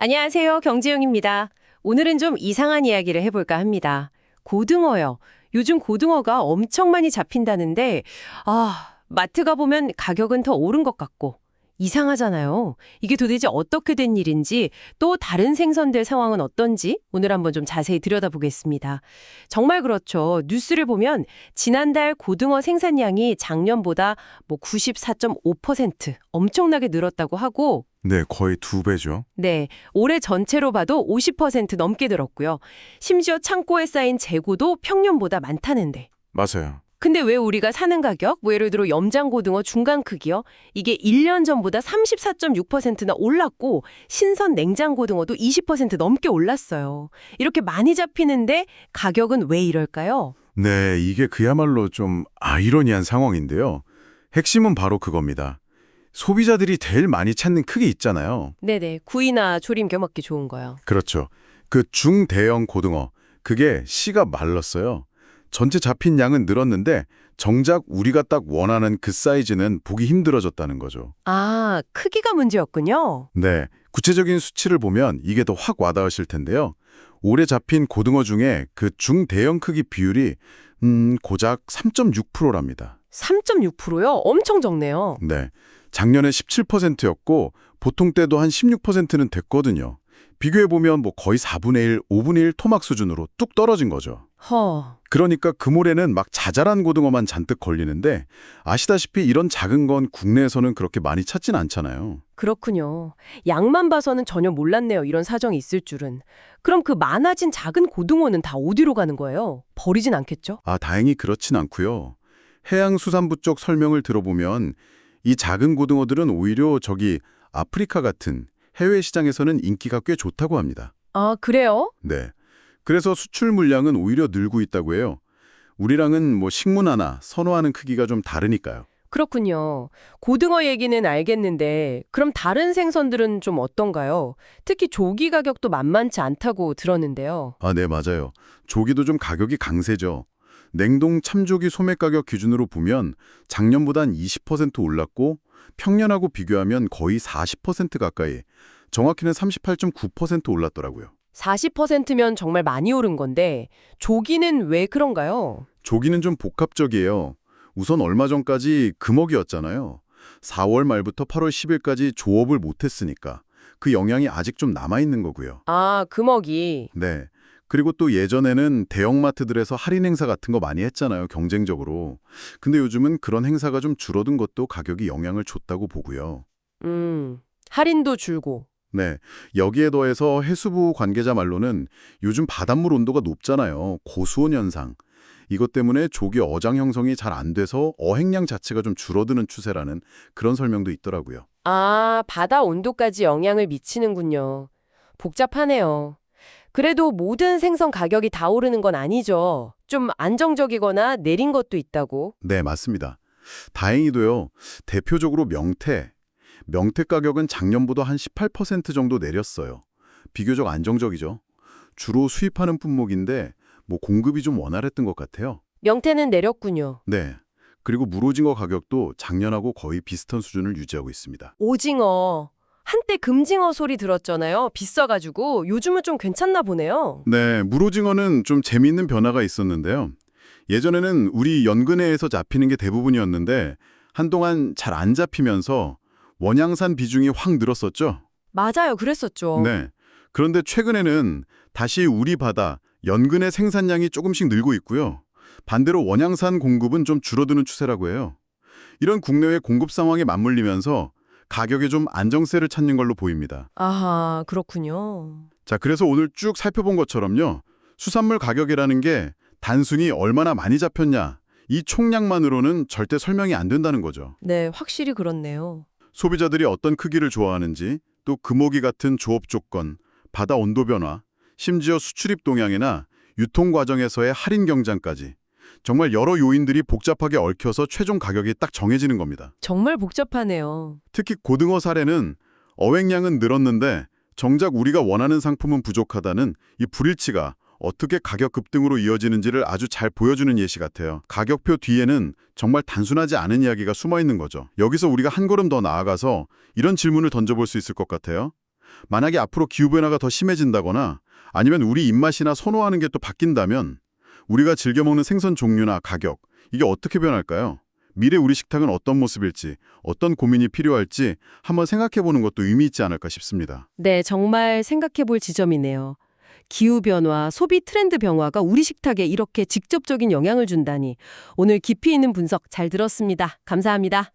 안녕하세요. 경지영입니다. 오늘은 좀 이상한 이야기를 해볼까 합니다. 고등어요. 요즘 고등어가 엄청 많이 잡힌다는데, 아, 마트 가보면 가격은 더 오른 것 같고, 이상하잖아요. 이게 도대체 어떻게 된 일인지, 또 다른 생선들 상황은 어떤지 오늘 한번 좀 자세히 들여다보겠습니다. 정말 그렇죠. 뉴스를 보면 지난달 고등어 생산량이 작년보다 뭐 94.5% 엄청나게 늘었다고 하고, 네, 거의 두 배죠. 네, 올해 전체로 봐도 50% 넘게 늘었고요. 심지어 창고에 쌓인 재고도 평년보다 많다는데. 맞아요. 근데 왜 우리가 사는 가격, 뭐 예를 들어 염장고등어 중간 크기요? 이게 1년 전보다 34.6%나 올랐고 신선 냉장고등어도 20% 넘게 올랐어요. 이렇게 많이 잡히는데 가격은 왜 이럴까요? 네, 이게 그야말로 좀 아이러니한 상황인데요. 핵심은 바로 그겁니다. 소비자들이 제일 많이 찾는 크기 있잖아요. 네네, 구이나 조림 겨먹기 좋은 거요. 그렇죠. 그 중대형 고등어, 그게 씨가 말랐어요. 전체 잡힌 양은 늘었는데 정작 우리가 딱 원하는 그 사이즈는 보기 힘들어졌다는 거죠. 아, 크기가 문제였군요. 네, 구체적인 수치를 보면 이게 더 확 와닿으실 텐데요. 올해 잡힌 고등어 중에 그 중대형 크기 비율이 음, 고작 3.6%랍니다. 3.6%요? 엄청 적네요. 네, 작년에 17%였고 보통 때도 한 16%는 됐거든요. 비교해보면 뭐 거의 4분의 1, 5분의 1 토막 수준으로 뚝 떨어진 거죠. 허, 그러니까 금올에는 막 자잘한 고등어만 잔뜩 걸리는데 아시다시피 이런 작은 건 국내에서는 그렇게 많이 찾진 않잖아요. 그렇군요. 양만 봐서는 전혀 몰랐네요. 이런 사정이 있을 줄은. 그럼 그 많아진 작은 고등어는 다 어디로 가는 거예요? 버리진 않겠죠? 아, 다행히 그렇진 않고요. 해양수산부 쪽 설명을 들어보면 이 작은 고등어들은 오히려 저기 아프리카 같은 해외 시장에서는 인기가 꽤 좋다고 합니다. 아, 그래요? 네. 그래서 수출 물량은 오히려 늘고 있다고 해요. 우리랑은 뭐 식문 하나 선호하는 크기가 좀 다르니까요. 그렇군요. 고등어 얘기는 알겠는데 그럼 다른 생선들은 좀 어떤가요? 특히 조기 가격도 만만치 않다고 들었는데요. 아, 네, 맞아요. 조기도 좀 가격이 강세죠. 냉동 참조기 소매 가격 기준으로 보면 작년보단 20% 올랐고 평년하고 비교하면 거의 40% 가까이, 정확히는 38.9% 올랐더라고요. 40%면 정말 많이 오른 건데 조기는 왜 그런가요? 조기는 좀 복합적이에요. 우선 얼마 전까지 금어기였잖아요. 4월 말부터 8월 10일까지 조업을 못했으니까 그 영향이 아직 좀 남아있는 거고요. 아, 금어기. 네. 그리고 또 예전에는 대형마트들에서 할인 행사 같은 거 많이 했잖아요, 경쟁적으로. 근데 요즘은 그런 행사가 좀 줄어든 것도 가격이 영향을 줬다고 보고요. 음, 할인도 줄고. 네. 여기에 더해서 해수부 관계자 말로는 요즘 바닷물 온도가 높잖아요. 고수온 현상. 이것 때문에 조기 어장 형성이 잘 안 돼서 어획량 자체가 좀 줄어드는 추세라는 그런 설명도 있더라고요. 아, 바다 온도까지 영향을 미치는군요. 복잡하네요. 그래도 모든 생선 가격이 다 오르는 건 아니죠. 좀 안정적이거나 내린 것도 있다고. 네, 맞습니다. 다행히도요. 대표적으로 명태. 명태 가격은 작년보다 한 18% 정도 내렸어요. 비교적 안정적이죠. 주로 수입하는 품목인데 뭐 공급이 좀 원활했던 것 같아요. 명태는 내렸군요. 네. 그리고 물오징어 가격도 작년하고 거의 비슷한 수준을 유지하고 있습니다. 오징어. 한때 금징어 소리 들었잖아요. 비싸가지고 요즘은 좀 괜찮나 보네요. 네, 물오징어는 좀 재미있는 변화가 있었는데요. 예전에는 우리 연근해에서 잡히는 게 대부분이었는데 한동안 잘 안 잡히면서 원양산 비중이 확 늘었었죠. 맞아요. 그랬었죠. 네. 그런데 최근에는 다시 우리 바다 연근해 생산량이 조금씩 늘고 있고요. 반대로 원양산 공급은 좀 줄어드는 추세라고 해요. 이런 국내외 공급 상황에 맞물리면서 가격에 좀 안정세를 찾는 걸로 보입니다. 아하, 그렇군요. 자, 그래서 오늘 쭉 살펴본 것처럼요. 수산물 가격이라는 게 단순히 얼마나 많이 잡혔냐, 이 총량만으로는 절대 설명이 안 된다는 거죠. 네, 확실히 그렇네요. 소비자들이 어떤 크기를 좋아하는지, 또 금오기 같은 조업 조건, 바다 온도 변화, 심지어 수출입 동향이나 유통 과정에서의 할인 경쟁까지 정말 여러 요인들이 복잡하게 얽혀서 최종 가격이 딱 정해지는 겁니다. 정말 복잡하네요. 특히 고등어 사례는 어획량은 늘었는데 정작 우리가 원하는 상품은 부족하다는 이 불일치가 어떻게 가격 급등으로 이어지는지를 아주 잘 보여주는 예시 같아요. 가격표 뒤에는 정말 단순하지 않은 이야기가 숨어 있는 거죠. 여기서 우리가 한 걸음 더 나아가서 이런 질문을 던져볼 수 있을 것 같아요. 만약에 앞으로 기후변화가 더 심해진다거나 아니면 우리 입맛이나 선호하는 게 또 바뀐다면 우리가 즐겨 먹는 생선 종류나 가격, 이게 어떻게 변할까요? 미래 우리 식탁은 어떤 모습일지, 어떤 고민이 필요할지 한번 생각해 보는 것도 의미 있지 않을까 싶습니다. 네, 정말 생각해 볼 지점이네요. 기후변화, 소비 트렌드 변화가 우리 식탁에 이렇게 직접적인 영향을 준다니. 오늘 깊이 있는 분석 잘 들었습니다. 감사합니다.